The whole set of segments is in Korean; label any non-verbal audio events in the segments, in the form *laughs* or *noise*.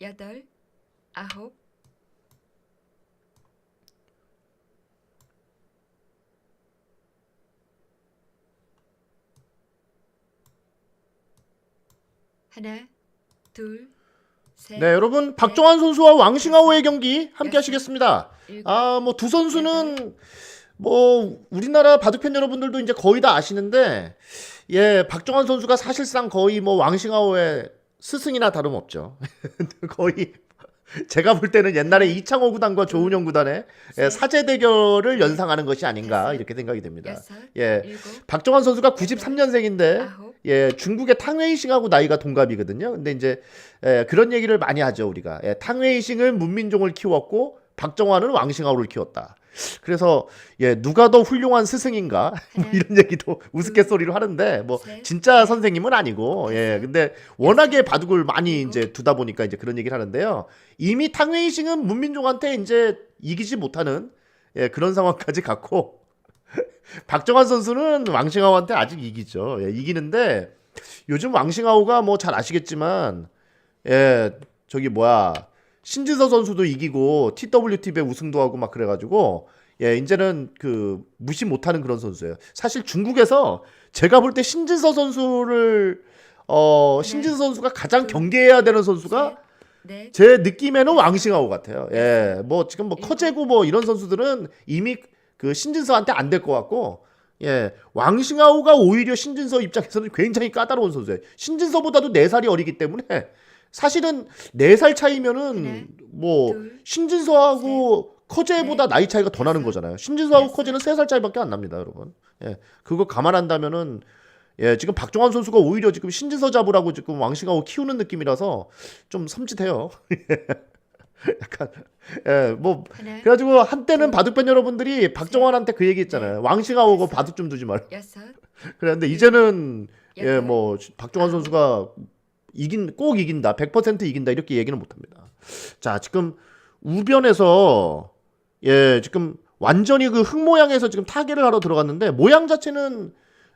여덟, 아홉, 하나, 둘, 셋, 네, 여러분 박종환 선수와 왕싱하오의 경기 함께 하시겠습니다. 아, 뭐 두 선수는 뭐 우리나라 바둑팬 여러분들도 이제 거의 다 아시는데 예, 박종환 선수가 사실상 거의 뭐 왕싱하오의 스승이나 다름없죠. *laughs* 거의 제가 볼 때는 옛날에 이창호 구단과 조은영 구단의 예, 사제 대결을 연상하는 것이 아닌가 이렇게 생각이 됩니다. 여섯, 예. 일곱, 박종환 선수가 93년생인데 아홉, 예, 중국의 탕웨이싱하고 나이가 동갑이거든요. 근데 이제 예, 그런 얘기를 많이 하죠, 우리가. 예, 탕웨이싱은 문민종을 키웠고 박정환은 왕싱하오를 키웠다. 그래서 예, 누가 더 훌륭한 스승인가 뭐 *laughs* 이런 얘기도 우스갯소리로 하는데 뭐 셋, 진짜 선생님은 아니고 예, 근데 워낙에 바둑을 많이 이제 두다 보니까 이제 그런 얘기를 하는데요. 이미 탕웨이싱은 문민종한테 이제 이기지 못하는 예, 그런 상황까지 갔고 *laughs* 박정환 선수는 왕싱하오한테 아직 이기죠. 예, 이기는데 요즘 왕싱하오가 뭐 잘 아시겠지만 예 저기 뭐야 신진서 선수도 이기고 TWT배 우승도 하고 막 그래가지고 예 이제는 그 무시 못하는 그런 선수예요. 사실 중국에서 제가 볼 때 신진서 선수를 어 신진서 선수가 가장 경계해야 되는 선수가 넷, 제 느낌에는 왕싱하오 같아요. 예, 뭐 지금 뭐 커제고 뭐 이런 선수들은 이미 그 신진서한테 안 될 것 같고, 예, 왕싱하오가 오히려 신진서 입장에서는 굉장히 까다로운 선수예요. 신진서보다도 4살이 어리기 때문에 사실은 4살 차이면은 하나, 뭐 둘, 신진서하고 커제보다 넷, 나이 차이가 더 나는 다섯, 거잖아요. 신진서하고 여섯. 커제는 3살 차이밖에 안 납니다, 여러분. 예, 그거 감안한다면은 예, 지금 박종환 선수가 오히려 지금 신진서 잡으라고 지금 왕싱하오 키우는 느낌이라서 좀 섬찟해요. *laughs* 약간 예, 뭐 하나, 그래가지고 한때는 바둑팬 여러분들이 박정환한테 그 얘기 했잖아요. 왕싱하오고 다섯. 바둑 좀 두지 말라. 여섯, 그랬는데 이제는 예, 뭐 박정환 선수가 이긴 꼭 이긴다. 100% 이긴다. 이렇게 얘기는 못 합니다. 자, 지금 우변에서 예, 지금 완전히 그 흙 모양에서 지금 타개를 하러 들어갔는데 모양 자체는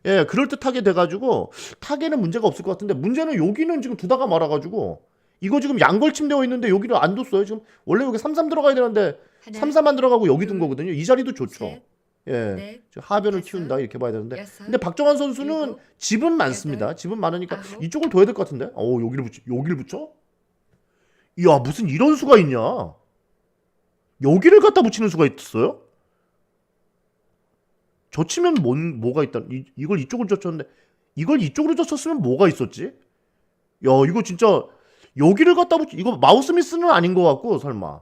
예, 그럴듯하게 돼가지고 타개는 문제가 없을 것 같은데 문제는 여기는 지금 두다가 말아가지고 이거 지금 양걸침 되어 있는데 여기를 안 뒀어요. 지금 원래 여기 33 들어가야 되는데 33만 들어가고 여기 둔 둘, 거거든요. 이 자리도 좋죠. 셋, 예. 넷, 지금 하변을 다섯, 키운다 이렇게 봐야 되는데 여섯, 근데 박정환 선수는 일곱, 집은 많습니다. 여덟, 집은 많으니까 아홉. 이쪽을 둬야 될 것 같은데. 어 여기를 붙여. 여기를 붙여? 이야 무슨 이런 수가 있냐? 여기를 갖다 붙이는 수가 있어요? 젖히면 뭔 뭐가 있다? 이, 이걸 이쪽으로 젖혔는데 이걸 이쪽으로 젖혔으면 뭐가 있었지? 야 이거 진짜 여기를 갖다 붙 이거 마우스 미스는 아닌 것 같고 설마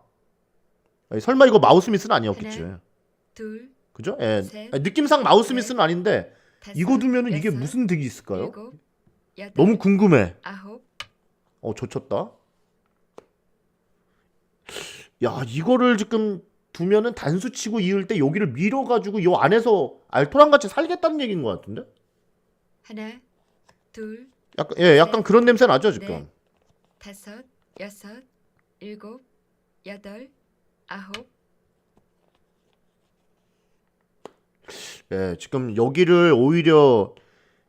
아니, 설마 이거 마우스 미스는 아니었겠지? 하나, 둘, 그죠? 예. 셋, 아니, 느낌상 마우스미스는 아닌데 다섯, 이거 두면은 이게 여섯, 무슨 득이 있을까요? 일곱, 여덟, 너무 궁금해. 아홉, 어, 젖혔다. 야, 이거를 지금 두면은 단수 치고 이을 때 여기를 밀어 가지고 이 안에서 알토랑 같이 살겠다는 얘기인 것 같은데? 하나, 둘, 약간, 예, 약간 그런 냄새 나죠, 지금? 넷. 다섯, 여섯, 일곱, 여덟, 아홉, 예, 지금 여기를 오히려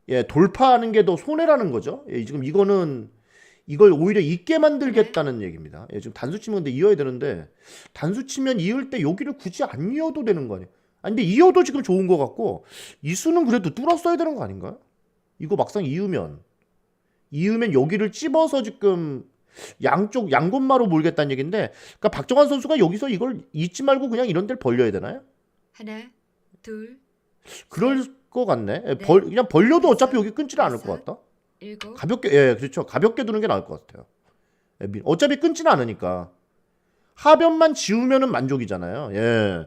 예, 돌파하는 게 더 손해라는 거죠. 예, 지금 이거는 이걸 오히려 있게 만들겠다는 얘기입니다. 예, 지금 단수 치면 근데 이어야 되는데 단수 치면 이을 때 여기를 굳이 안 이어도 되는 거 아니에요? 아니 근데 이어도 지금 좋은 것 같고 이수는 그래도 뚫었어야 되는 거 아닌가요? 이거 막상 이으면 이으면 여기를 찝어서 지금 양쪽 양곳마로 몰겠다는 얘기인데 그러니까 박정환 선수가 여기서 이걸 잊지 말고 그냥 이런 데를 벌려야 되나요? 하나, 둘, 그럴 것 같네. 예, 벌, 그냥 벌려도 어차피 여기 끊지는 않을 것 같다. 일곱, 가볍게, 예, 그렇죠. 가볍게 두는 게 나을 것 같아요. 예, 미- 어차피 끊지는 않으니까. 하변만 지우면은 만족이잖아요. 예.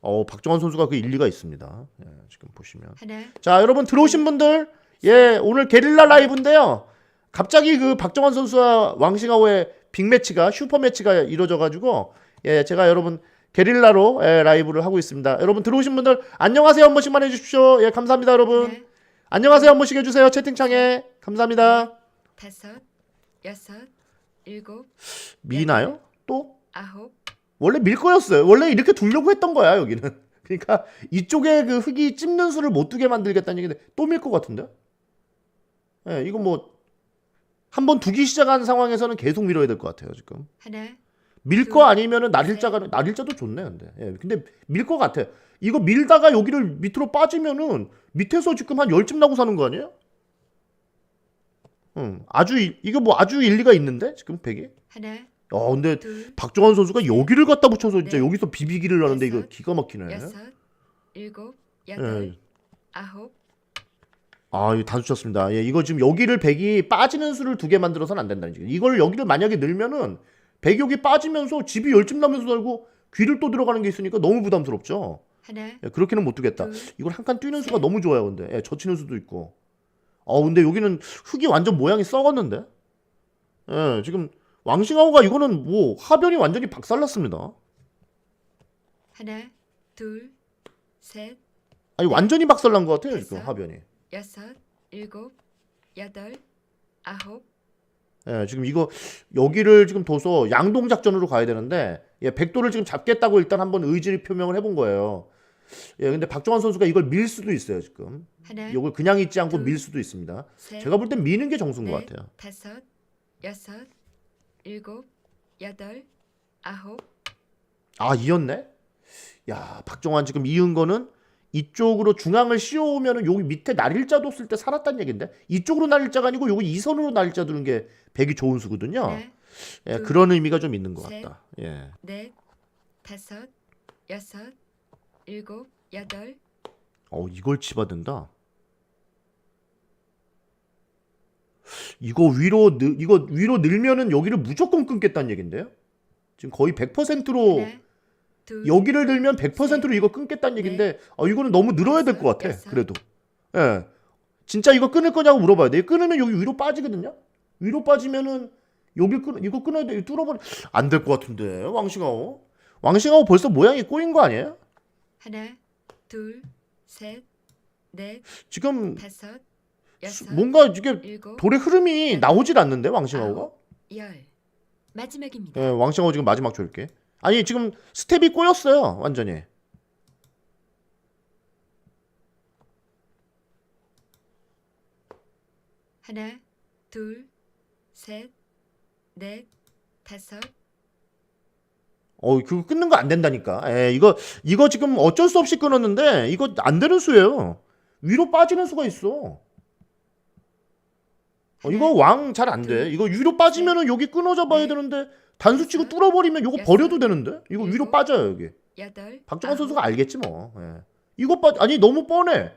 어, 박정환 선수가 그 일리가 있습니다. 예, 지금 보시면. 하나, 자, 여러분 들어오신 분들, 예, 오늘 게릴라 라이브인데요. 갑자기 그 박정환 선수와 왕싱하오의 빅매치가, 슈퍼매치가 이루어져 가지고, 예, 제가 여러분 게릴라로 예, 라이브를 하고 있습니다. 여러분 들어오신 분들, 안녕하세요 한 번씩만 해주십시오. 예, 감사합니다, 여러분. 하나, 안녕하세요 한 번씩 해주세요 채팅창에 감사합니다 다섯, 여섯, 일곱, 미나요? 또? 아홉, 원래 밀 거였어요 원래 이렇게 두려고 했던 거야 여기는 *laughs* 그러니까 이쪽에 그 흙이 찝는 수를 못 두게 만들겠다는 얘기인데 또 밀 것 같은데 예 이거 뭐 한번 두기 시작한 상황에서는 계속 밀어야 될 것 같아요 지금. 하나, 밀 둘, 거 아니면은 날일자가 날일자도 좋네 근데. 예, 근데 밀 거 같아. 이거 밀다가 여기를 밑으로 빠지면은 밑에서 지금 한 열집 나고 사는 거 아니에요? 응, 아주 이- 이거 뭐 아주 일리가 있는데 지금 백이. 하나, 어 근데 둘, 박정환 선수가 여기를 갖다 붙여서 진짜 네. 여기서 비비기를 하는데 이거 여섯, 기가 막히네. 여섯, 일곱, 여덟, 예. 아홉, 아, 이거 단수 쳤습니다. 예, 이거 지금 여기를 백이 빠지는 수를 두 개 만들어서는 안 된다는 얘기. 이걸 여기를 만약에 늘면은 여기 빠지면서 집이 열집 나면서 살고 귀를 또 들어가는 게 있으니까 너무 부담스럽죠. 하나, 예, 그렇게는 못 두겠다. 둘, 이걸 한 칸 뛰는 수가 셋. 너무 좋아요, 근데. 예, 젖히는 수도 있고. 어, 근데 여기는 흙이 완전 모양이 썩었는데. 예, 지금 왕싱하오가 이거는 뭐 하변이 완전히 박살났습니다. 하나, 둘, 셋, 아니 완전히 박살난 것 같아요, 지금 됐어. 하변이. 여섯, 일곱, 여덟, 아홉, 예, 지금 이거 여기를 지금 둬서 양동 작전으로 가야 되는데 예, 백도를 지금 잡겠다고 일단 한번 의지를 표명을 해본 거예요. 예, 근데 박정환 선수가 이걸 밀 수도 있어요, 지금. 하나, 이걸 그냥 있지 않고 둘, 밀 수도 있습니다. 셋, 제가 볼 땐 미는 게 정수인 것 넷, 같아요. 다섯, 여섯, 일곱, 여덟, 아홉, 아, 이었네? 야, 박정환 지금 이은 거는 이쪽으로 중앙을 씌워오면은 여기 밑에 날일자 뒀을 때 살았다는 얘긴데 이쪽으로 날일자가 아니고 여기 이선으로 날일자 두는 게 백이 좋은 수거든요. 하나, 예, 둘, 그런 의미가 좀 있는 것 셋. 같다. 예. 넷, 다섯, 여섯, 일곱, 여덟, 어, 이걸 치받는다. 이거 위로 늘, 이거 위로 늘면은 여기를 무조건 끊겠다는 얘긴데요. 지금 거의 100%로 하나, 둘, 여기를 늘면 100%로 이거 끊겠다는 얘긴데 아 이거는 너무 늘어야 될 것 같아. 그래도. 예. 진짜 이거 끊을 거냐고 물어봐야 돼. 끊으면 여기 위로 빠지거든요. 위로 빠지면은 여기 끊 이거 끊어야 돼. 뚫어버리 안될 것 같은데. 왕싱하오. 왕싱하오 벌써 모양이 꼬인 거 아니에요? 하나, 둘, 셋, 넷, 지금 다섯, 수- 여섯, 뭔가 이게 일곱, 돌의 흐름이 나오질 않는데 왕싱하오가? 아홉, 열. 마지막입니다. 예, 왕싱하오 지금 마지막 줄게. 아니 지금 스텝이 꼬였어요 완전히. 하나, 둘, 셋, 넷, 다섯, 어 그거 끊는 거 안 된다니까. 예, 이거 이거 지금 어쩔 수 없이 끊었는데 이거 안 되는 수예요. 위로 빠지는 수가 있어. 어, 이거 왕 잘 안 돼. 이거 위로 빠지면은 여기 끊어 잡아야 넷, 되는데 단수 치고 여섯, 뚫어버리면 이거 버려도 되는데 이거 위로 빠져요 여기. 박정환 선수가 알겠지 뭐. 예. 이거 빠 아니 너무 뻔해.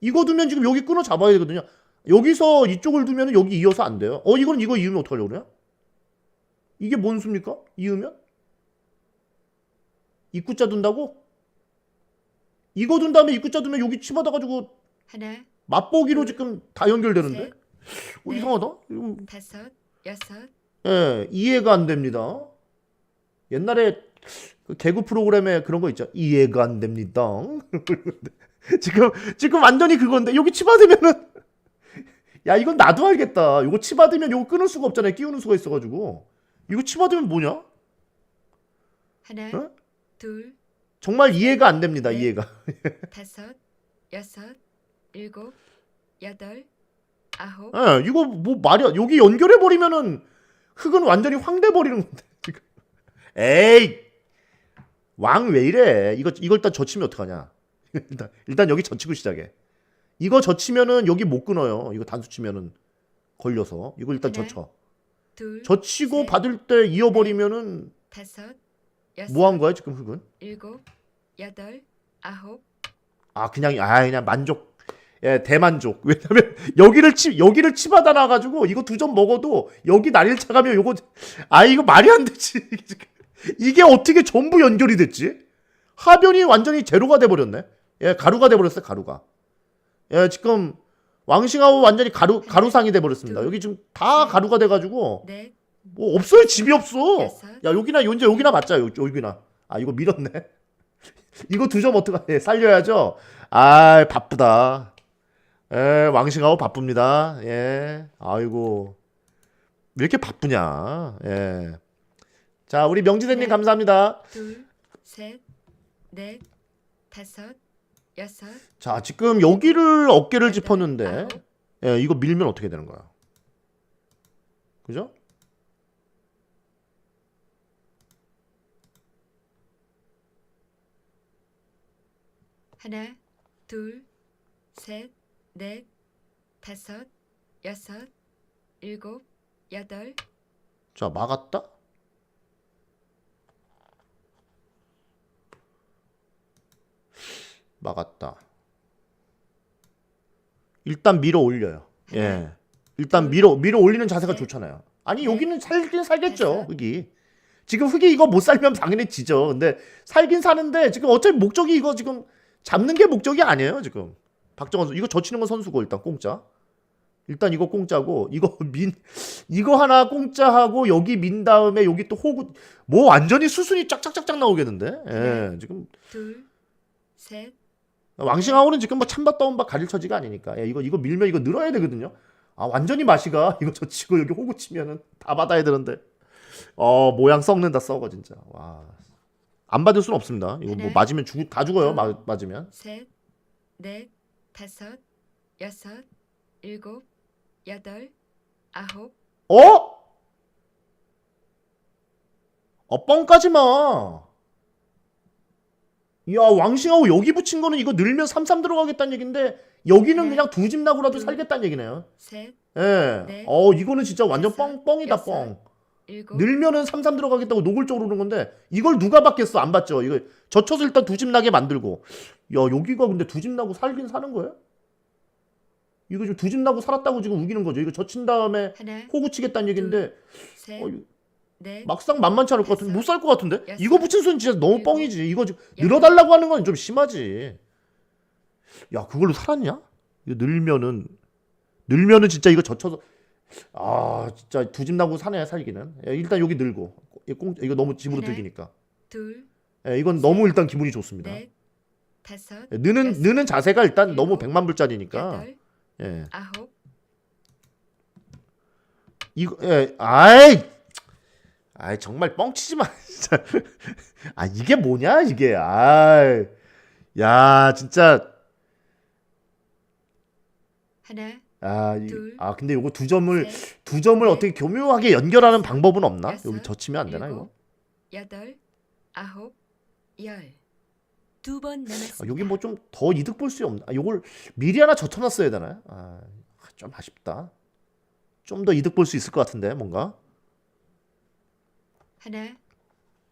이거 두면 지금 여기 끊어 잡아야 되거든요. 여기서 이쪽을 두면 여기 이어서 안 돼요. 어 이건 이거 이으면 어떡하려고 그래요? 이게 뭔 수입니까? 이으면? 입구자 둔다고? 이거 둔 다음에 입구자 두면 여기 치받아 가지고 하나, 맛보기로 둘, 지금 다 연결되는데. 셋, 어, 넷. 이상하다. 이건 다섯, 여섯, 예, 이해가 안 됩니다. 옛날에 그 개그 프로그램에 그런 거 있죠. 이해가 안 됩니다. *laughs* 지금 지금 완전히 그건데 여기 치받으면은 *laughs* 야 이건 나도 알겠다. 이거 치받으면 이거 끊을 수가 없잖아요. 끼우는 수가 있어가지고 이거 치받으면 뭐냐? 하나, 어? 둘, 정말 이해가 안 됩니다. 네. 이해가. *laughs* 다섯, 여섯, 일곱, 여덟, 아홉, 예, 이거 뭐 말이야. 여기 연결해 버리면은 흙은 완전히 황돼 버리는 건데 지금. 에이 왕 왜 이래? 이거 이걸 일단 젖히면 어떡하냐? *laughs* 일단 일단 여기 젖히고 시작해. 이거 젖히면은 여기 못 끊어요. 이거 단수 치면은 걸려서 이거 일단 네. 젖혀. 둘, 젖히고 셋, 받을 때 이어버리면은 다섯, 여섯, 뭐 한 거야 지금 흙은? 일곱, 여덟, 아홉, 아 그냥 아 그냥 만족. 예, 대만족. *laughs* 왜냐면 여기를 치 여기를 치받아 놔 가지고 이거 두 점 먹어도 여기 날일 차가면 요거 아 이거 말이 안 되지. *laughs* 이게 어떻게 전부 연결이 됐지? 하변이 완전히 제로가 돼 버렸네. 예, 가루가 돼 버렸어요, 가루가. 예, 지금 왕싱하고 완전히 가루 가루상이 돼 버렸습니다. 둘, 여기 지금 다 셋, 가루가 돼 가지고 넷, 뭐 없어요, 집이 없어. 야, 여기나 연재 여기나 맞자. 요, 여기나. 아, 이거 밀었네. *laughs* 이거 두 점 어떡하네. 살려야죠. 아, 바쁘다. 예, 왕싱하고 바쁩니다. 예. 아이고. 왜 이렇게 바쁘냐. 예. 자, 우리 명지대님 네. 감사합니다. 둘, 셋, 넷, 다섯, 여섯, 자, 지금 여기를 어깨를 여덟, 짚었는데, 아홉, 예, 이거 밀면 어떻게 되는 거야? 그죠? 하나, 둘, 셋, 넷, 다섯, 여섯, 일곱, 여덟, 자, 막았다. 막았다. 일단 밀어 올려요. 예. 일단 밀어 밀어 올리는 자세가 셋, 좋잖아요. 아니 넷, 여기는 살긴 살겠죠. 흙이. 지금 흙이 이거 못 살면 당연히 지죠. 근데 살긴 사는데 지금 어차피 목적이 이거 지금 잡는 게 목적이 아니에요, 지금. 박정원 선수. 이거 젖히는 건 선수고 일단 공짜. 일단 이거 공짜고 이거 *laughs* 민 이거 하나 공짜하고 여기 민 다음에 여기 또 호구 뭐 완전히 수순이 쫙쫙쫙쫙 나오겠는데? 예 지금. 둘, 셋, 왕싱하고는 지금 뭐 찬밥 떠온밥 가릴 처지가 아니니까. 예, 이거 이거 밀면 이거 늘어야 되거든요. 아 완전히 맛이가 *laughs* 이거 저 치고 여기 호구 치면은 다 받아야 되는데. 어 모양 썩는다 썩어 진짜. 와 안 받을 수는 없습니다. 이거 뭐 하나, 맞으면 죽, 다 죽어요 마, 맞으면. 셋, 넷, 다섯, 여섯, 일곱, 여덟, 아홉, 어? 어 뻥까지 마. 야 왕싱하고 여기 붙인 거는 이거 늘면 33 들어가겠다는 얘긴데 여기는 네. 그냥 두 집 나고라도 둘. 살겠다는 얘기네요. 셋, 예. 네. 어 이거는 진짜 완전 뻥 뻥이다 여섯. 뻥. 일곱, 늘면은 33 들어가겠다고 노골적으로 그러는 건데 이걸 누가 받겠어 안 받죠. 이거 젖혀서 일단 두 집 나게 만들고 야 여기가 근데 두 집 나고 살긴 사는 거야? 이거 지금 두 집 나고 살았다고 지금 우기는 거죠. 이거 젖힌 다음에 하나, 호구 치겠다는 얘긴데 셋, 어, 이거 넷, 막상 만만치 않을 것 같은데 못 살 것 같은데 여섯, 이거 붙인 수는 진짜 너무 일곱, 뻥이지 이거 지금 여덟. 늘어달라고 하는 건 좀 심하지 야 그걸로 살았냐 이거 늘면은 늘면은 진짜 이거 젖혀서 아 진짜 두 집 나고 사네 살기는. 예, 일단 여기 늘고. 이거, 너무 집으로 하나, 들기니까. 둘, 예, 이건 너무 일단 기분이 좋습니다. 넷, 다섯, 예, 느는 여섯, 느는 자세가 일단 너무 일곱, 백만 불짜리니까. 여덟, 예. 아홉, 이거 예 아이! 아이 정말 뻥치지 마 *laughs* 진짜. 아 이게 뭐냐 이게. 아이. 야 진짜. 하나, 아, 이, 둘, 아 근데 요거 두 점을 셋, 두 점을 넷, 어떻게 교묘하게 연결하는 방법은 없나? 여섯, 여기 젖히면 안 되나 이거? 일곱, 여덟, 아홉, 열. 두 번 남았습니다. 아, 여기 뭐 좀 더 이득 볼 수 없나? 아, 요걸 미리 하나 젖혀놨어야 되나요? 아, 좀 아쉽다. 좀 더 이득 볼 수 있을 것 같은데 뭔가 하나,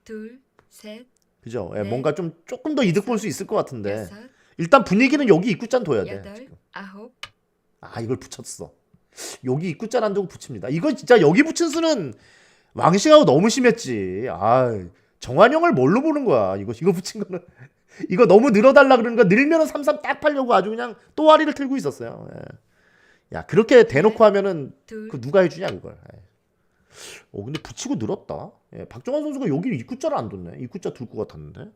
둘, 셋, 그죠? 예, 네. 뭔가 좀 조금 더 이득 볼 수 있을 것 같은데 여섯, 일단 분위기는 여기 입구잔 둬야 돼. 여덟, 지금. 아홉, 아 이걸 붙였어. 여기 입구잔 안 두고 붙입니다. 이거 진짜 여기 붙인 수는 왕싱하고 너무 심했지. 아 정환영을 뭘로 보는 거야? 이거 이거 붙인 거는 *laughs* 이거 너무 늘어달라 그러는 거 늘면은 삼삼 딱 팔려고 아주 그냥 또아리를 틀고 있었어요. 예. 야 그렇게 대놓고 하면은 둘, 그 누가 해주냐 그걸. 예. 어 근데 붙이고 늘었다. 예, 박정환 선수가 여기 입구자를 안 뒀네. 입구자 둘 것 같았는데.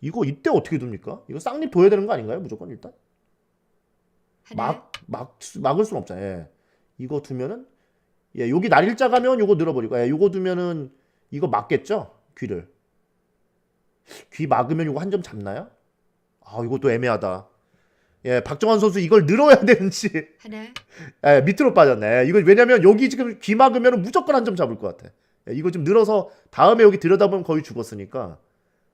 이거 이때 어떻게 둡니까? 이거 쌍립 둬야 되는 거 아닌가요? 무조건 일단. 막, 막, 막을 수는 없잖아요. 예. 이거 두면은, 예, 여기 날일자 가면 요거 늘어버리고, 예, 요거 두면은, 이거 막겠죠? 귀를. 귀 막으면 요거 한 점 잡나요? 아, 이것도 애매하다. 예, 박정환 선수 이걸 늘어야 *laughs* 되는지, 하나, 예, 밑으로 빠졌네. 이거 왜냐면 여기 지금 귀 막으면 무조건 한 점 잡을 것 같아. 예, 이거 좀 늘어서 다음에 여기 들여다보면 거의 죽었으니까,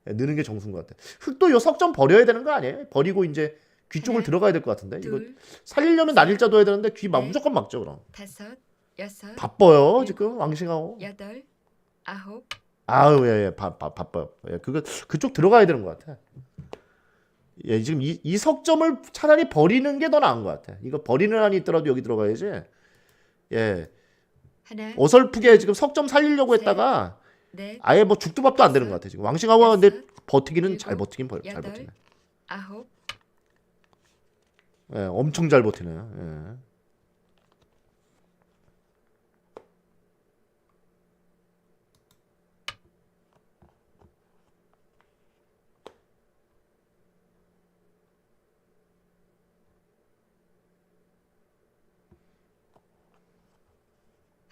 예, 느는 게 정수인 것 같아. 흙도 요 석점 버려야 되는 거 아니에요? 버리고 이제 귀 쪽을 하나, 들어가야 될 것 같은데? 이거 둘, 살리려면 날일자 둬야 되는데 귀 막 넷. 무조건 막죠 그럼 다섯, 여섯, 바빠요. 지금 왕싱하고 여덟, 아홉, 아우 예예 바빠 바빠요 예 그거 그쪽 들어가야 되는 것 같아 예 지금 이, 이 석점을 차라리 버리는 게 더 나은 것 같아 이거 버리는 한이 있더라도 여기 들어가야지 예 하나, 어설프게 지금 석점 살리려고 셋. 했다가 넷, 아예 뭐 죽도 밥도 안 되는 것 같아 지금 왕싱하고 근데 여섯, 버티기는 잘 버티긴 버, 잘 여덟. 버티네 아홉, 예 엄청 잘 버티네요 예.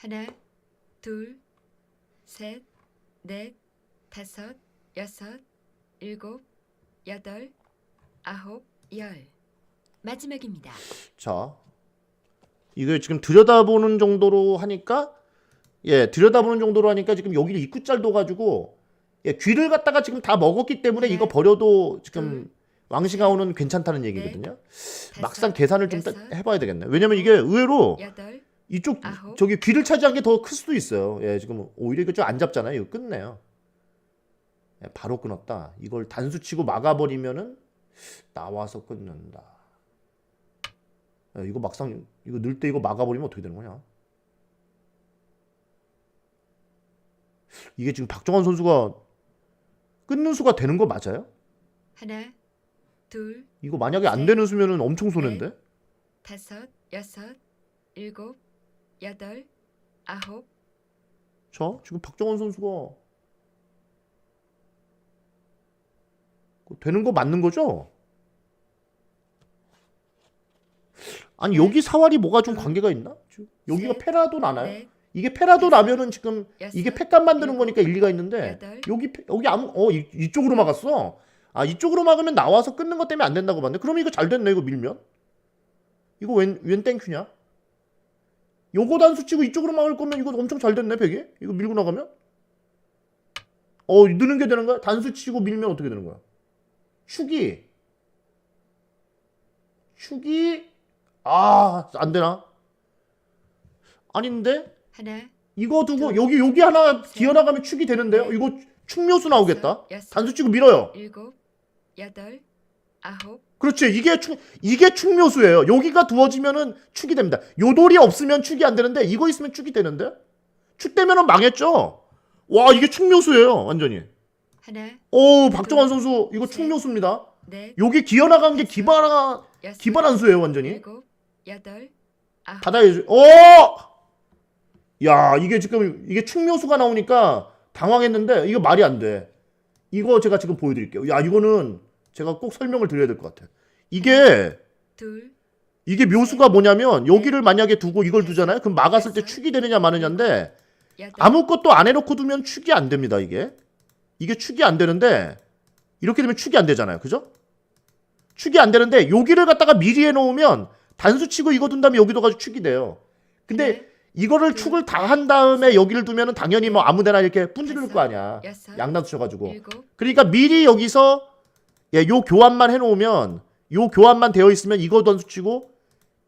하나, 둘, 셋, 넷, 다섯, 여섯, 일곱, 여덟, 아홉, 열. 마지막입니다. 자, 이게 지금 들여다보는 정도로 하니까 예 들여다보는 정도로 하니까 지금 여기를 입구짤 둬가지고 예 귀를 갖다가 지금 다 먹었기 때문에 네. 이거 버려도 지금 둘, 왕싱아웃은 괜찮다는 얘기거든요. 다섯, 막상 계산을 좀 여섯, 따- 해봐야 되겠네. 왜냐면 이게 의외로 여덟, 이쪽 아홉. 저기 귀를 차지한 게 더 클 수도 있어요. 예, 지금 오히려 이거 좀 안 잡잖아요. 이거 끝내요. 예, 바로 끊었다. 이걸 단수 치고 막아버리면은 나와서 끊는다. 예, 이거 막상 이거 넣을 때 이거 막아버리면 어떻게 되는 거냐? 이게 지금 박정환 선수가 끊는 수가 되는 거 맞아요? 하나, 둘, 이거 만약에 안 셋, 되는 수면은 엄청 손해인데? 다섯, 여섯, 일곱, 여덟, 아홉, 자, 지금 박정원 선수가 되는 거 맞는 거죠? 아니 네. 여기 사활이 뭐가 좀 둘, 관계가 있나? 지금 여기가 셋, 페라도 나나요? 넷, 이게 페라도 나면은 지금 여섯, 이게 팩감 만드는 일곱, 거니까 일리가 있는데 여덟, 여기 페- 여기 아무 어 이, 이쪽으로 막았어. 아 이쪽으로 막으면 나와서 끊는 것 때문에 안 된다고 봤네. 그럼 이거 잘 됐네 이거 밀면. 이거 웬웬 땡큐냐? 요거 단수 치고 이쪽으로 막을 거면 이거 엄청 잘 됐네 백이. 이거 밀고 나가면. 어 느는 게 되는 거야? 단수 치고 밀면 어떻게 되는 거야? 축이 축이 아 안 되나? 아닌데 하나, 이거 두고 둘, 여기 여기 하나 셋, 기어 나가면 축이 되는데요. 넷, 이거 축묘수 나오겠다. 여섯, 단수 치고 밀어요. 일곱, 여덟, 아홉, 그렇지. 이게 축 이게 축묘수예요. 여기가 두어지면은 축이 됩니다. 요돌이 없으면 축이 안 되는데 이거 있으면 축이 되는데 축 되면은 망했죠. 와 이게 축묘수예요. 완전히. 하나, 오 박정환 선수 이거 셋, 축묘수입니다. 넷, 여기 기어 나간 게 기반 여섯, 기반 한 수예요. 완전히. 일곱, 여덟, 아홉, 받아야지. 어! 야, 이게 지금 이게 충묘수가 나오니까 당황했는데 이거 말이 안 돼. 이거 제가 지금 보여드릴게요. 야, 이거는 제가 꼭 설명을 드려야 될 것 같아. 이게 둘, 이게 묘수가 뭐냐면 여기를 만약에 두고 이걸 두잖아요. 그럼 막았을 때 축이 되느냐 마느냐인데 여덟, 아무것도 안 해놓고 두면 축이 안 됩니다. 이게 이게 축이 안 되는데 이렇게 되면 축이 안 되잖아요. 그죠? 축이 안 되는데 여기를 갖다가 미리 해놓으면 단수 치고 이거 둔 다음에 여기도 가지고 축이 돼요. 근데 넷, 이거를 둘, 축을 다 한 다음에 여기를 두면은 당연히 뭐 아무데나 이렇게 분지를 거 아니야. 여섯, 양나수 쳐가지고. 그러니까 미리 여기서 예, 요 교환만 해놓으면 요 교환만 되어 있으면 이거 단수 치고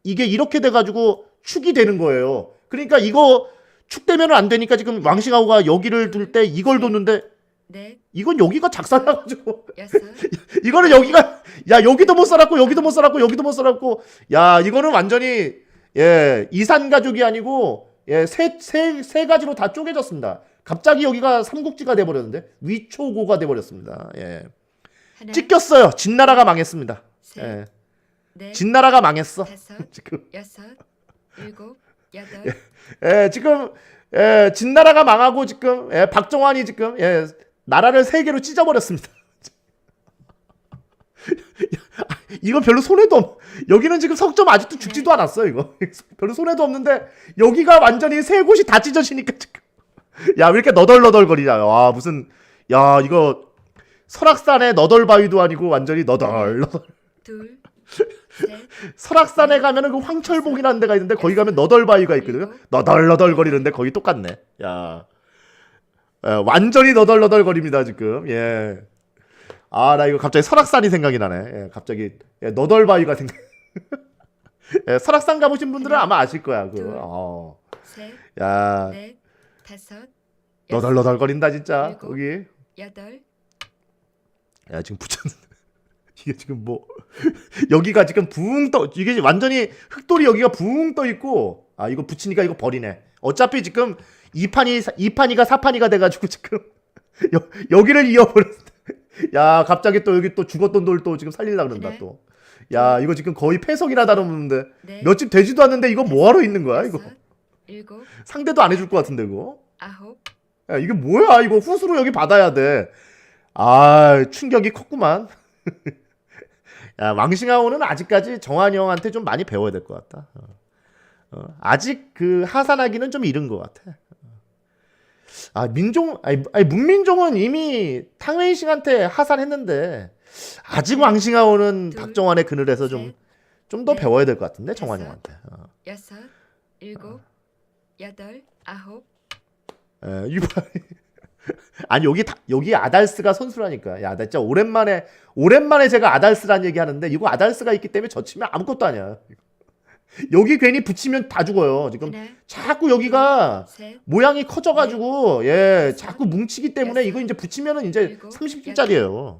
이게 이렇게 돼가지고 축이 되는 거예요. 그러니까 이거 축되면은 안 되니까 지금 왕싱하우가 여기를 둘 때 이걸 뒀는데 넷, 이건 여기가 작살나가지고. 여섯, *laughs* 이거는 여기가 야 여기도 못 살았고 여기도 못 살았고 여기도 못 살았고. 야 이거는 완전히 예 이산 가족이 아니고 예세세 가지로 다 쪼개졌습니다. 갑자기 여기가 삼국지가 돼 버렸는데 위초고가 돼 버렸습니다. 예. 하나, 찢겼어요. 진나라가 망했습니다. 셋, 예. 넷, 진나라가 망했어. 다섯, *laughs* 지금. 여섯, 일곱, 여덟, 예 지금 예 진나라가 망하고 지금 예 박정환이 지금 예 나라를 세 개로 찢어버렸습니다. *laughs* 이거 별로 손해도 없. 여기는 지금 석점 아직도 죽지도 않았어 이거. *laughs* 별로 손해도 없는데 여기가 완전히 세 곳이 다 찢어지니까 지금. 야 왜 이렇게 너덜너덜거리냐. 와 무슨 야 이거 설악산의 너덜바위도 아니고 완전히 너덜너덜. 둘, *laughs* 셋, 설악산에 가면은 그 황철봉이라는 데가 있는데 거기 가면 너덜바위가 있거든요. 너덜너덜거리는데 거기 똑같네. 야, 예, 완전히 너덜너덜거립니다 지금. 예. 아 나 이거 갑자기 설악산이 생각이 나네. 예, 갑자기 예, 너덜바위가 생각. *laughs* 예, 설악산 가보신 분들은 아마 아실 거야. 그. 둘. 어. 셋, 야, 넷, 다섯, 너덜너덜거린다 진짜. 일곱. 거기. 여덟, 야 지금 붙였 *laughs* 이게 지금 뭐 *laughs* 여기가 지금 붕 떠 이게 완전히 흑돌이 여기가 붕 떠 있고 아 이거 붙이니까 이거 버리네 어차피 지금 2판이 2판이가 4판이가 돼가지고 지금 *laughs* 여, 여기를 이어버렸어 *laughs* 야 갑자기 또 여기 또 죽었던 돌 또 지금 살리려 그런다 하나, 또야 이거 지금 거의 패석이나 다름없는데 넷, 몇집 되지도 않는데 이거 뭐하러 있는 거야 이거 일곱, 상대도 안 해줄 것 같은데 이거 아홉, 야, 이게 뭐야? 이거 후수로 여기 받아야 돼. 아, 충격이 컸구만. *laughs* 야, 왕싱아오는 아직까지 정한이 형한테 좀 많이 배워야 될 것 같다. 어. 어, 아직 그 하산하기는 좀 이른 것 같아. 아, 민종, 아니, 아니 문민종은 이미 탕웨이싱한테 하산했는데, 아직 왕싱아오는 둘, 박정환의 그늘에서 좀, 셋, 좀더 넷, 배워야 될 것 같은데, 정한이 다섯, 형한테. 어. 여섯, 일곱, 여덟, 아홉, 예, 이거 봐. *laughs* 아니 여기 다, 여기 아달스가 선수라니까. 야, 나 진짜 오랜만에 오랜만에 제가 아달스란 얘기 하는데 이거 아달스가 있기 때문에 져치면 아무것도 아니야. 여기 괜히 붙이면 다 죽어요. 지금 하나, 자꾸 여기가 셋, 모양이 커져가지고 예 자꾸 뭉치기 때문에 이거 이제 붙이면은 이제 일곱, 30킬짜리예요.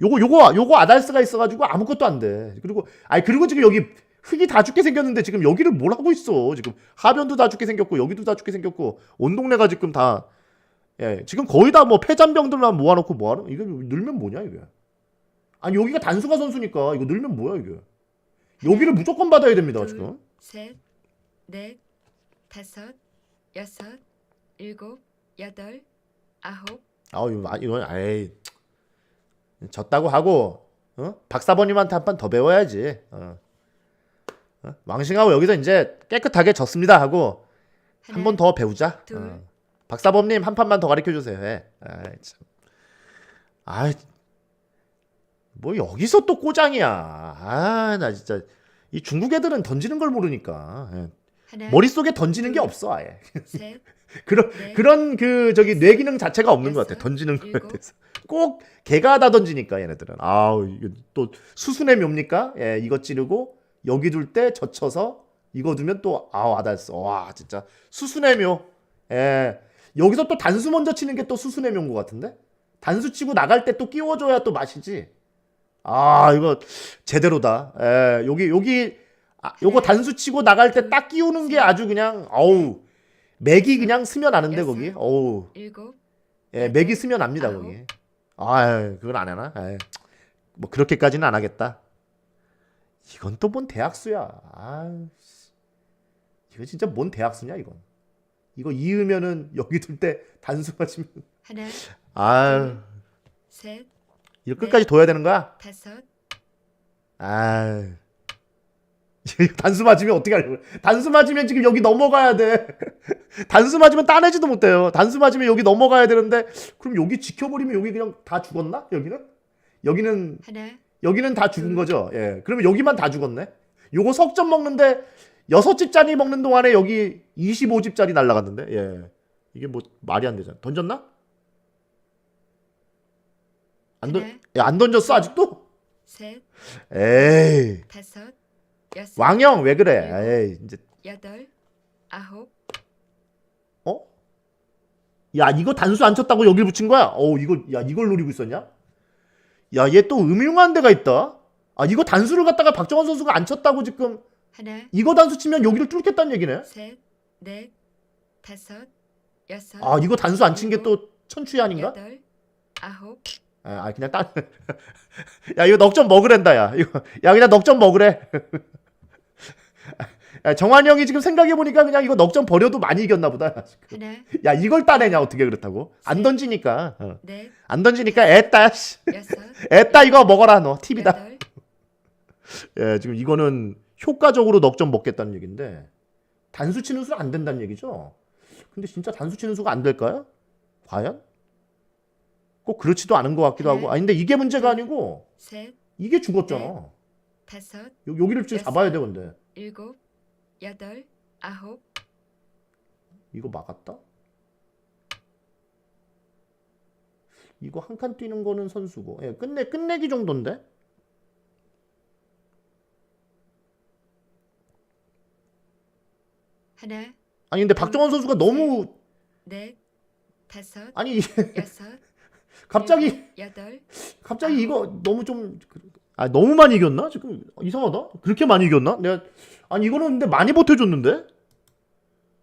요거 요거 요거 아달스가 있어가지고 아무것도 안 돼. 그리고 아니 그리고 지금 여기 흙이 다 죽게 생겼는데 지금 여기를 뭘 하고 있어? 지금 하변도 다 죽게 생겼고 여기도 다 죽게 생겼고 온 동네가 지금 다 예, 지금 거의 다 뭐 폐잔병들만 모아놓고 뭐하는? 이거 늘면 뭐냐 이게? 아니 여기가 단수가 선수니까 이거 늘면 뭐야 이게? 여기를 무조건 받아야 됩니다 둘, 지금. 셋, 넷, 다섯, 여섯, 일곱, 여덟, 아홉, 아 이거 아, 이건 에이 졌다고 하고 어? 박사버님한테 한 판 더 배워야지. 어. 어? 왕싱하고 여기서 이제 깨끗하게 졌습니다 하고 한 번 더 배우자. 둘. 어. 박사범님 한 판만 더 가르쳐 주세요. 예. 아이 참. 아이 뭐 여기서 또 꼬장이야. 아 나 진짜 이 중국 애들은 던지는 걸 모르니까 예. 하나, 머릿속에 던지는 게 없어 아예. 셋, *laughs* 그런 넷, 그런 그 저기 뇌 기능 자체가 없는 것 같아. 던지는 거에 일곱. 대해서. 꼭 개가 다 던지니까 얘네들은. 아우 이거 또 수순의 묘입니까? 예, 이거 찌르고 여기 둘 때 젖혀서 이거 두면 또 아우 아달스. 와 진짜 수순의 묘. 예. 여기서 또 단수 먼저 치는 게 또 수순의 묘인 것 같은데? 단수 치고 나갈 때 또 끼워줘야 또 맛이지. 아 이거 제대로다. 예, 여기 여기 아, 요거 네. 단수 치고 나갈 때 딱 끼우는 게 아주 그냥 어우 맥이 그냥 여섯. 거기. 어우 일곱, 예, 맥이 아홉. 거기. 아, 그건 안 하나? 에이, 뭐 그렇게까지는 안 하겠다. 이건 또 뭔 대학수야. 아, 이거 진짜 뭔 대학수냐 이건. 이거 이으면은 여기 둘 때 단수 맞으면 하나, 아, 셋, 이거 끝까지 둬야 되는 거야? 다섯, 아. 단수 맞으면 어떻게 하려고 그래. 단수 맞으면 지금 여기 넘어가야 돼. *laughs* 단수 맞으면 따내지도 못해요. 단수 맞으면 여기 넘어가야 되는데 그럼 여기 지켜버리면 여기 그냥 다 죽었나? 여기는? 여기는 하나, 여기는 다 죽은 거죠. 예. 그러면 여기만 다 죽었네. 요거 석점 먹는데 여섯 집짜리 먹는 동안에 여기 25집짜리 날라갔는데. 예. 이게 뭐 말이 안 되잖아. 던졌나? 안 던, 하나, 야, 안 던졌어 아직도? 셋, 에이. 다섯, 여섯, 왕형 왜 그래? 에이, 이제 여덟, 아홉, 어? 야, 이거 단수 안 쳤다고 여길 붙인 거야? 어, 이거 야, 이걸 노리고 있었냐? 야, 얘 또 음흉한 데가 있다. 아, 이거 단수를 갖다가 박정환 선수가 안 쳤다고 지금 하나, 이거 단수 치면 여기를 뚫겠다는 얘기네. 셋, 넷, 다섯, 여섯, 아, 이거 단수 안 친 게 또 천추이 아닌가? 여덟, 아홉, 아, 아, 그냥 따. *laughs* 야, 이거 넉 점 먹으랜다, 야. 이거 야, 그냥 넉 점 먹으래. *laughs* 야, 정환이 형이 지금 생각해 보니까 그냥 이거 넉점 버려도 많이 이겼나 보다. 하나, 야, 이걸 따내냐 어떻게 그렇다고? 안 던지니까. 어. 넷, 안 던지니까 애따 *laughs* 애따 이거 먹어라 너 팁이다. 예, 지금 이거는 효과적으로 넉점 먹겠다는 얘기인데 단수 치는 수는 안 된다는 얘기죠. 근데 진짜 단수 치는 수가 안 될까요? 과연? 꼭 그렇지도 않은 것 같기도 하고. 아 근데 이게 문제가 아니고 셋, 이게 죽었잖아. 다섯, 여, 여기를 지금 잡아야 돼 근데. 일곱, 여덟, 아홉, 이거 막았다? 이거 한 칸 뛰는 거는 선수고. 예, 끝내 끝내기 정도인데. 하나, 아니 근데 박정원 선수가 너무 넷, 다섯, 아니 여섯, 갑자기 여덟, 갑자기 이거 너무 좀 아 너무 많이 이겼나? 지금 이상하다. 그렇게 많이 이겼나? 내가 아니 이거는 근데 많이 버텨줬는데?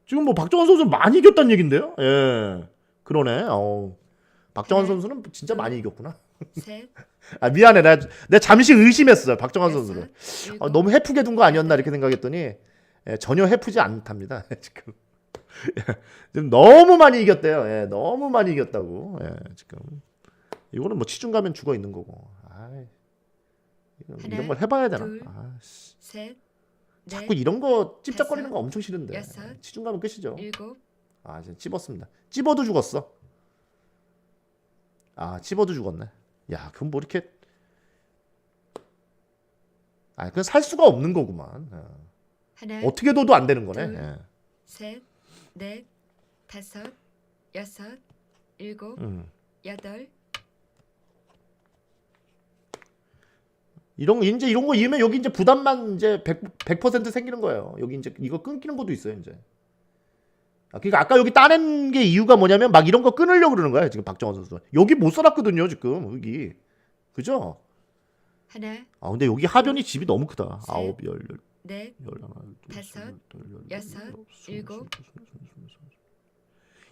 지금 뭐 박정환 선수 많이 이겼다는 얘긴데요? 예. 그러네. 어 박정환 네. 선수는 진짜 많이 이겼구나. 셋, 아 미안해. 내가, 내가 잠시 의심했어요 박정환 여섯, 선수를. 일곱, 아, 너무 해프게 둔 거 아니었나 이렇게 생각했더니 예, 전혀 해프지 않답니다 *laughs* 지금. 지금 너무 많이 이겼대요. 예, 너무 많이 이겼다고. 예, 지금 이거는 뭐 치중 가면 죽어 있는 거고 아이, 이런, 하나, 이런 걸 해봐야 되나 둘, 아씨, 셋, 자꾸 넷, 이런 거 찝쩍거리는 다섯, 거 엄청 싫은데 여섯, 치중 가면 끝이죠 일곱, 아 이제 찝었습니다 찝어도 죽었어 아 찝어도 죽었네 야 그럼 뭐 이렇게 아 그건 살 수가 없는 거구만 어. 하나, 어떻게 둬도 안 되는 거네. 둘. 예. 셋, 넷, 다섯, 여섯, 일곱, 음. 여덟, 이런 거 이제 이런 거 이으면 여기 이제 부담만 이제 100, 100% 생기는 거예요. 여기 이제 이거 끊기는 것도 있어요, 이제. 아, 그러니까 아까 여기 따낸 게 이유가 뭐냐면 막 이런 거 끊으려고 그러는 거야, 지금 박정환 선수. 여기 못 살았거든요, 지금. 여기. 그죠? 하나, 아, 근데 여기 하변이 집이 너무 크다. 셋. 아홉, 열, 열, 넷, 열 하나, 둘, 다섯, 셋, 넷, 열, 여섯, 일곱.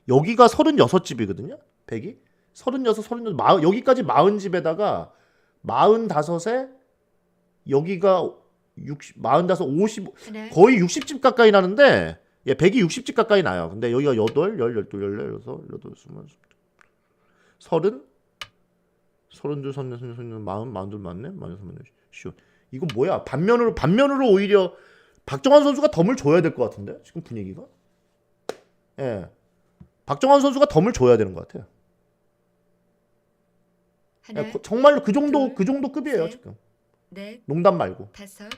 여기가 36집이거든요. 100이. 36, 36, 마, 여기까지 40집에다가 45에 여기가 60, 45, 50, 하나, 거의 60집 가까이 나는데 예, 100이 60집 가까이 나요. 근데 여기가 8, 10, 12, 14, 16, 18, 20, 30, 32, 33, 34, 40, 40, 42 맞네? 43, 10. 이거 뭐야? 반면으로 반면으로 오히려 박정환 선수가 덤을 줘야 될 것 같은데 지금 분위기가. 예. 박정환 선수가 덤을 줘야 되는 것 같아요. 하나, 예, 거- 정말로 그 정도 둘, 그 정도 급이에요 셋. 지금. 넷, 농담 말고. 다섯,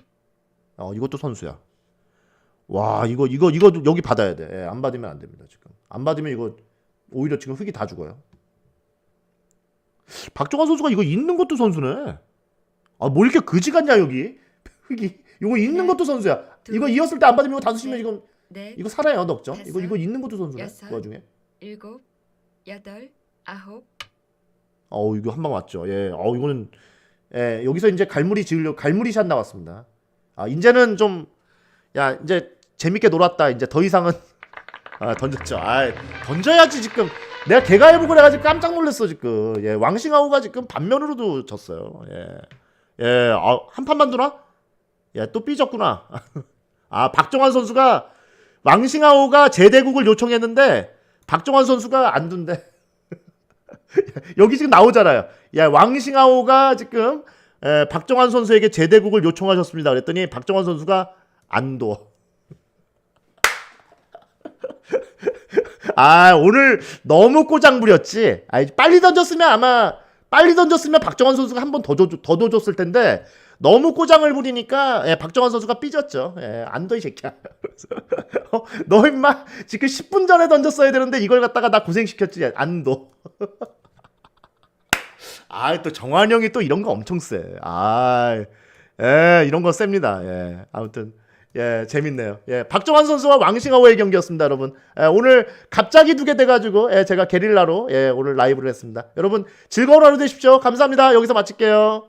어, 이것도 선수야. 와, 이거 이거 이거 여기 받아야 돼. 예, 안 받으면 안 됩니다, 지금. 안 받으면 이거 오히려 지금 흙이 다 죽어요. 박정환 선수가 이거 있는 것도 선수네. 아, 뭐 이렇게 그지 같냐, 여기. *laughs* 흙이. 이거 있는 하나, 것도 선수야. 둘, 이거 이었을 때 안 받으면 이거 다섯이면 셋, 지금 넷, 이거 살아요, 넉죠? 이거 다섯, 이거 있는 것도 선수네. 여섯. 그 와중에. 일곱, 여덟, 아홉, 어, 이거 한 방 왔죠. 예. 어, 이거는 예, 여기서 이제 갈무리 지으려 갈무리 샷 나왔습니다. 아, 이제는 좀 야, 이제 재밌게 놀았다. 이제 더 이상은 *laughs* 아, 던졌죠. 아, 던져야지 지금. 내가 개가 해보고 그래가지고 깜짝 놀랐어 지금. 예, 왕싱아우가 지금 반면으로도 졌어요. 예, 예, 아, 한 판만 두나? 예, 또 삐졌구나. *laughs* 아, 박정환 선수가 왕싱아우가 제대국을 요청했는데 박정환 선수가 안 둔대. *laughs* 여기 지금 나오잖아요. 야, 왕싱아오가 지금 에, 박정환 선수에게 제대국을 요청하셨습니다. 그랬더니 박정환 선수가 안 둬. *laughs* 아, 오늘 너무 꼬장 부렸지. 아, 빨리 던졌으면 아마 빨리 던졌으면 박정환 선수가 한 번 더더 둬줬을 텐데 너무 꼬장을 부리니까 예, 박정환 선수가 삐졌죠. 예, 안둬 이 새끼야. *laughs* 어, 너 임마 지금 10분 전에 던졌어야 되는데 이걸 갖다가 나 고생시켰지. 안 둬. 아, 또 정환 형이 또 이런 거 엄청 세. 아, 예, 이런 거 셉니다. 예, 아무튼. 예, 재밌네요. 예, 박정환 선수와 왕싱하워의 경기였습니다, 여러분. 예, 오늘 갑자기 두게 돼가지고, 예, 제가 게릴라로, 예, 오늘 라이브를 했습니다. 여러분, 즐거운 하루 되십시오. 감사합니다. 여기서 마칠게요.